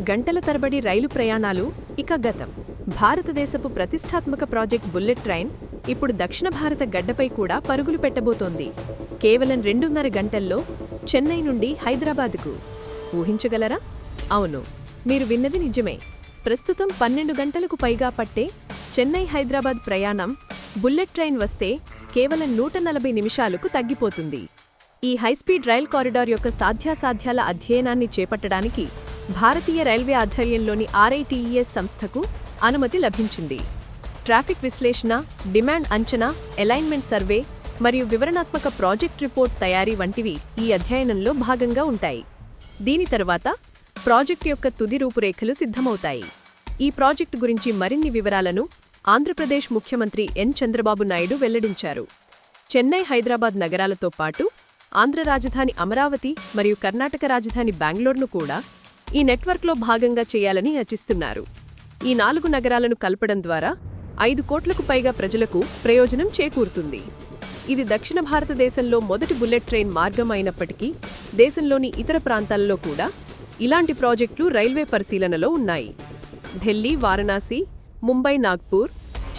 గంటల తరబడి రైలు ప్రయాణాలు ఇక గతం భారతదేశపు ప్రతిష్టాత్మక ప్రాజెక్ట్ బుల్లెట్ ట్రైన్ ఇప్పుడు దక్షిణ భారత గడ్డపై కూడా పరుగులు పెట్టబోతోంది. కేవలం రెండున్నర గంటల్లో చెన్నై నుండి హైదరాబాద్కు. ఊహించగలరా? అవును మీరు విన్నది నిజమే. ప్రస్తుతం పన్నెండు గంటలకు పైగా పట్టే చెన్నై హైదరాబాద్ ప్రయాణం బుల్లెట్ ట్రైన్ వస్తే కేవలం నూట నలభై నిమిషాలకు తగ్గిపోతుంది. ఈ హైస్పీడ్ రైల్ కారిడార్ యొక్క సాధ్యాసాధ్యాల అధ్యయనాన్ని చేపట్టడానికి భారతీయ రైల్వే ఆధ్వర్యంలోని ఆర్ఐటీఈఎస్ సంస్థకు అనుమతి లభించింది. ట్రాఫిక్ విశ్లేషణ డిమాండ్ అంచనా అలైన్మెంట్ సర్వే మరియు వివరణాత్మక ప్రాజెక్ట్ రిపోర్ట్ తయారీ వంటివి ఈ అధ్యయనంలో భాగంగా ఉంటాయి. దీని తర్వాత ప్రాజెక్టు యొక్క తుది రూపురేఖలు సిద్ధమవుతాయి. ఈ ప్రాజెక్టు గురించి మరిన్ని వివరాలను ఆంధ్రప్రదేశ్ ముఖ్యమంత్రి ఎన్. చంద్రబాబు నాయుడు వెల్లడించారు. చెన్నై హైదరాబాద్ నగరాలతో పాటు ఆంధ్ర రాజధాని అమరావతి మరియు కర్ణాటక రాజధాని బెంగళూరును కూడా ఈ నెట్వర్క్లో భాగంగా చేయాలని రచిస్తున్నారు. ఈ నాలుగు నగరాలను కలపడం ద్వారా ఐదు కోట్లకు పైగా ప్రజలకు ప్రయోజనం చేకూరుతుంది. ఇది దక్షిణ భారతదేశంలో మొదటి బుల్లెట్ ట్రైన్ మార్గం అయినప్పటికీ దేశంలోని ఇతర ప్రాంతాలలో కూడా ఇలాంటి ప్రాజెక్టులు రైల్వే పరిశీలనలో ఉన్నాయి. ఢిల్లీ వారణాసి ముంబై నాగ్పూర్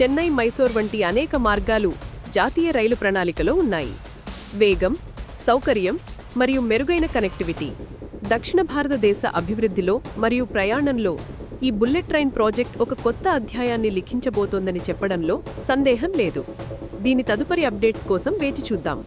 చెన్నై మైసూర్ వంటి అనేక మార్గాలు జాతీయ రైలు ప్రణాళికలో ఉన్నాయి. వేగం సౌకర్యం మరియు మెరుగైన కనెక్టివిటీ దక్షిణ భారతదేశ అభివృద్ధిలో మరియు ప్రయాణంలో ఈ బుల్లెట్ ట్రైన్ ప్రాజెక్ట్ ఒక కొత్త అధ్యాయాన్ని లిఖించబోతోందని చెప్పడంలో సందేహం లేదు. దీని తదుపరి అప్డేట్స్ కోసం వేచి చూద్దాం.